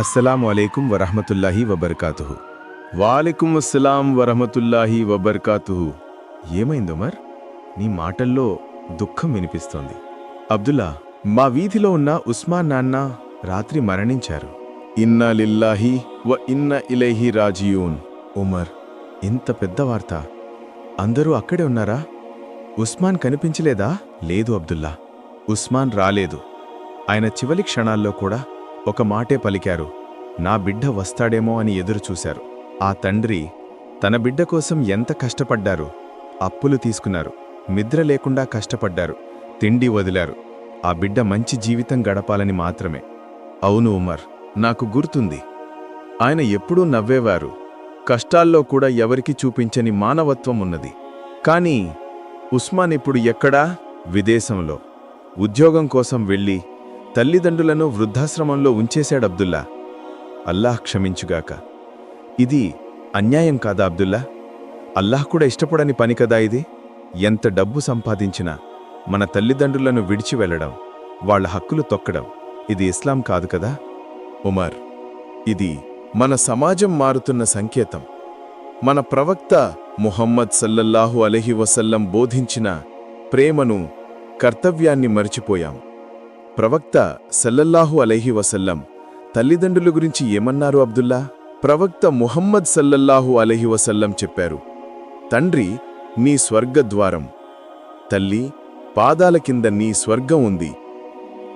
అస్సలం అలైకుం వరహమతుల్లాహి వబర్కాతుహు. వాలేకుం అస్సలాం వరహమతుల్లాహి వబర్కాతుహు. ఏమైంది ఉమర్? నీ మాటల్లో దుఃఖం వినిపిస్తోంది. అబ్దుల్లా మా వీధిలో ఉన్న ఉస్మాన్ నాన్న రాత్రి మరణించారు. ఇన్నా లిల్లాహి వ ఇన్న ఇలైహి రాజియూన్. ఉమర్ ఇంత పెద్ద వార్త. అందరూ అక్కడే ఉన్నారా? ఉస్మాన్ కనిపించలేదా? లేదు అబ్దుల్లా. ఉస్మాన్ రాలేదు. ఆయన చివలి క్షణాల్లో కూడా ఒక మాటే పలికారు. నా బిడ్డ వస్తాడేమో అని ఎదురుచూశారు ఆ తండ్రి తన బిడ్డ కోసం ఎంత కష్టపడ్డారు? అప్పులు తీసుకున్నారు. నిద్ర లేకుండా కష్టపడ్డారు. తిండి వదిలారు. ఆ బిడ్డ మంచి జీవితం గడపాలని మాత్రమే. అవును ఉమర్ నాకు గుర్తుంది. ఆయన ఎప్పుడూ నవ్వేవారు. కష్టాల్లో కూడా ఎవరికి చూపించని మానవత్వం ఉన్నది. కానీ ఉస్మాన్ ఇప్పుడు ఎక్కడా? విదేశంలో. ఉద్యోగం కోసం వెళ్ళి తల్లిదండ్రులను వృద్ధాశ్రమంలో ఉంచేశాడు అబ్దుల్లా. అల్లాహ్ క్షమించుగాక. ఇది అన్యాయం కాదా అబ్దుల్లా? అల్లాహ్ కూడా ఇష్టపడని పని కదా ఇది? ఎంత డబ్బు సంపాదించినా మన తల్లిదండ్రులను విడిచి వెళ్ళడం వాళ్ళ హక్కులు తొక్కడం ఇది ఇస్లాం కాదు కదా? ఉమర్ ఇది మన సమాజం మారుతున్న సంకేతం. మన ప్రవక్త ముహమ్మద్ సల్లల్లాహు అలహి వసల్లం బోధించిన ప్రేమను కర్తవ్యాన్ని మరిచిపోయాం. ప్రవక్త సల్లల్లాహు అలైహి వసల్లం తల్లిదండ్రుల గురించి ఏమన్నారు అబ్దుల్లా? ప్రవక్త ముహమ్మద్ సల్లల్లాహు అలహి వసల్లం చెప్పారు తండ్రి నీ స్వర్గద్వారం తల్లి పాదాల కింద నీ స్వర్గం ఉంది.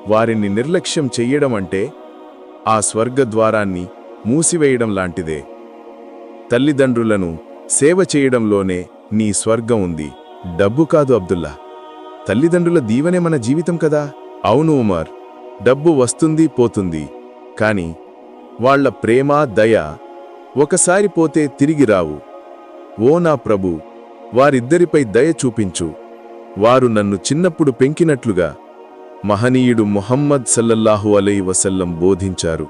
వారిని నిర్లక్ష్యం చెయ్యడం అంటే ఆ స్వర్గద్వారాన్ని మూసివేయడం లాంటిదే. తల్లిదండ్రులను సేవ చేయడంలోనే నీ స్వర్గం ఉంది. డబ్బు కాదు అబ్దుల్లా. తల్లిదండ్రుల దీవనే మన జీవితం కదా? అవును ఉమర్ డబ్బు వస్తుంది పోతుంది. కానీ వాళ్ళ ప్రేమ దయ ఒకసారి పోతే తిరిగి రావు. ఓ నా ప్రభు వారిద్దరిపై దయ చూపించు. వారు నన్ను చిన్నప్పుడు పెంకినట్లుగా మహనీయుడు ముహమ్మద్ సల్లల్లాహు అలై వసల్లం బోధించారు.